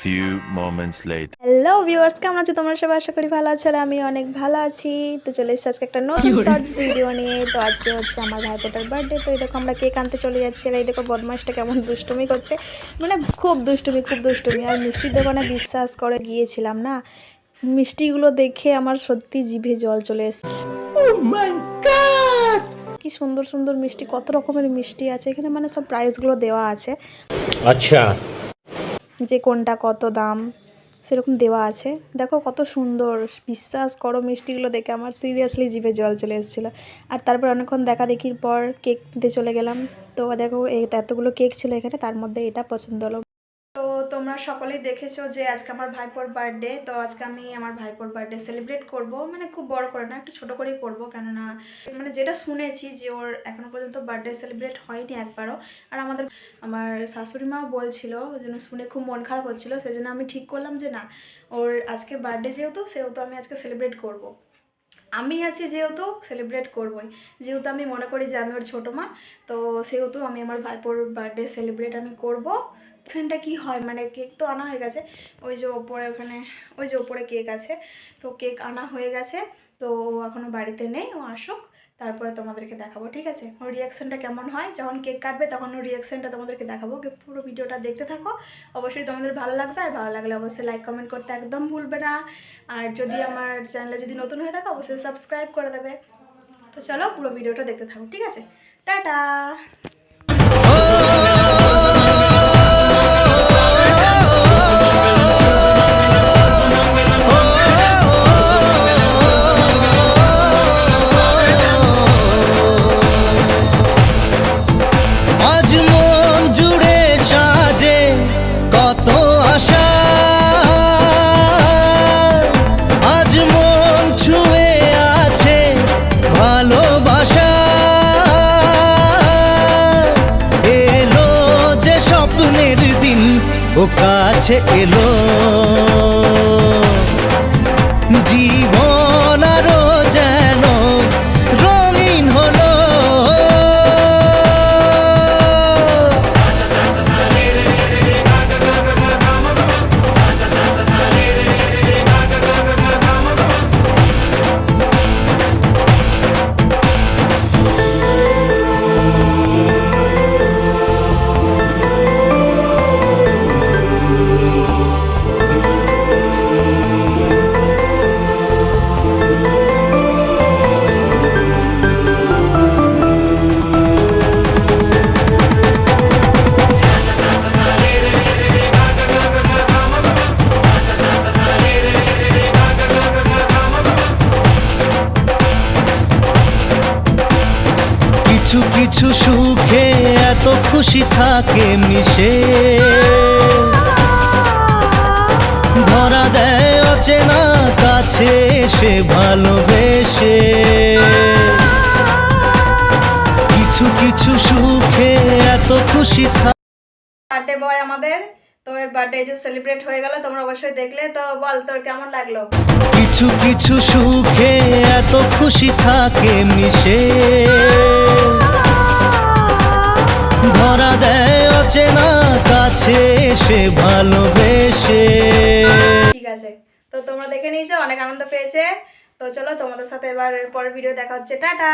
Few moments later. কেমন আছো তোমরা? সবাই আশা করি ভালো আছো আর আমি অনেক ভালো আছি। তো চলে এসেছি আজকে একটা নতুন শর্ট ভিডিও নিয়ে। তো আজকে হচ্ছে আমার ভাই ভাইপোটার বার্থডে তো এই দেখো আমরা কেক আনতে চলে যাচ্ছি আর এই দেখো বদমাসটা কেমন দুষ্টুমি করছে। মানে খুব দুষ্টুমি খুব দুষ্টুমি। আর মিষ্টির দোকানে বিশ্বাস করে গিয়েছিলাম না। মিষ্টিগুলো দেখে আমার সত্যি জিভে জল চলে এসছে। oh কি সুন্দর সুন্দর মিষ্টি কত রকমের মিষ্টি আছে। এখানে মানে সব প্রাইসগুলো দেওয়া আছে। আচ্ছা। যে কোনটা কত দাম, সেরকম দেওয়া আছে। দেখো কত সুন্দর, বিশ্বাস করো মিষ্টিগুলো দেখে আমার সিরিয়াসলি জিভে জল চলে এসেছিল। আর তারপর অনেকক্ষণ দেখা দেখির পর কেক নিতে চলে গেলাম। তো দেখো এতগুলো কেক ছিল এখানে, তার মধ্যে এটা পছন্দ হলো। তোমরা সকলেই দেখেছ যে আজকে আমার ভাইপোর বার্থডে তো আজকে আমি আমার ভাইপোর বার্থডে সেলিব্রেট করব মানে খুব বড় করে না, একটু ছোট করেই করব, কেননা মানে যেটা শুনেছি যে ওর এখনও পর্যন্ত বার্থডে সেলিব্রেট হয়নি একবারও আর আমাদের, আমার শাশুড়ি মা বলছিল ওই জন্য শুনে খুব মন খারাপ হচ্ছিল, সেই জন্য আমি ঠিক করলাম যে না, ওর আজকে বার্থডে যেহেতু, সেহেতু আমি আজকে সেলিব্রেট করব। আমি আছি যেহেতু সেলিব্রেট করবই। যেহেতু আমি মনে করি যে আমি ওর ছোটো মা, তো সেহেতু আমি আমার ভাইপোর বার্থডে সেলিব্রেট আমি করব। সেখানটা কি হয়? মানে কেক তো আনা হয়ে গেছে। ওই যে ওপরে ওখানে, ওই যে ওপরে কেক আছে। তো কেক আনা হয়ে গেছে। তো ও এখনও বাড়িতে নেই, ও আসুক। তারপরে তোমাদেরকে দেখাবো, ঠিক আছে? ওর রিয়াকশানটা কেমন হয়? যখন কেক কাটবে তখন ওর রিয়াকশানটা তোমাদেরকে দেখাবো পুরো ভিডিওটা দেখতে থাকো। অবশ্যই তোমাদের ভালো লাগবে, আর ভালো লাগলে অবশ্যই লাইক কমেন্ট করতে একদম ভুলবে না। আর যদি আমার চ্যানেলে যদি নতুন হয়ে থাকো, অবশ্যই সাবস্ক্রাইব করে দেবে। তো চলো পুরো ভিডিওটা দেখতে থাকো, ঠিক আছে? টাটা! ও কাছে এলো। জীবন কিছু কিছু সুখে এত খুশি থাকে মিশে। ধরা দেয় অচেনা কাছে সে ভালোবেসে। কিছু কিছু সুখে এত খুশি থাকে বার্থডে বয় আমাদের। তো এর বার্থডে যে সেলিব্রেট হয়ে গেল তোমরা অবশ্যই দেখলে। তো বল তোর কেমন লাগল? কিছু কিছু সুখে এত খুশি থাকে মিশে। দেয় অচেনা কাছে, সে ভালোবেসে। ঠিক আছে। তো তোমরা দেখে নিয়েছো, অনেক আনন্দ পেয়েছে। তো চলো তোমাদের সাথে এবার পরের ভিডিও দেখা হচ্ছে। টাটা!